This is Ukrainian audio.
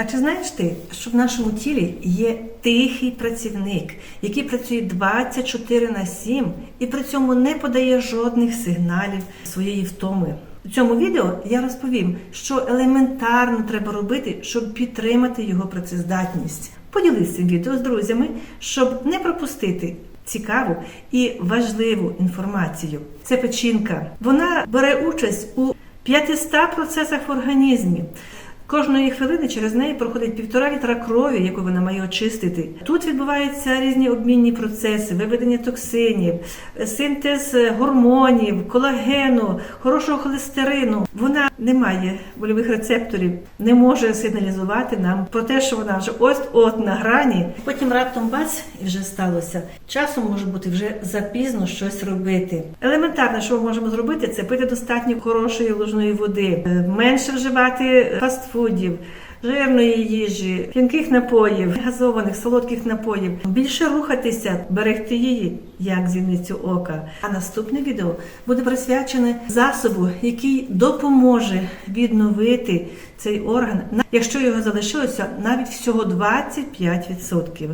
А чи знаєш ти, що в нашому тілі є тихий працівник, який працює 24 на 7 і при цьому не подає жодних сигналів своєї втоми? У цьому відео я розповім, що елементарно треба робити, щоб підтримати його працездатність. Поділись відео з друзями, щоб не пропустити цікаву і важливу інформацію. Це печінка. Вона бере участь у 500 процесах в організмі. Кожної хвилини через неї проходить півтора літра крові, яку вона має очистити. Тут відбуваються різні обмінні процеси, виведення токсинів, синтез гормонів, колагену, хорошого холестерину. Вона не має больових рецепторів, не може сигналізувати нам про те, що вона вже ось от на грані. Потім раптом бац, і вже сталося. Часом може бути вже запізно щось робити. Елементарне, що ми можемо зробити, це пити достатньо хорошої лужної води, е, менше вживати фастфудів. Жирної їжі, п'янких напоїв, газованих, солодких напоїв, більше рухатися, берегти її, як зіницю ока. А наступне відео буде присвячене засобу, який допоможе відновити цей орган, якщо його залишилося навіть всього 25%.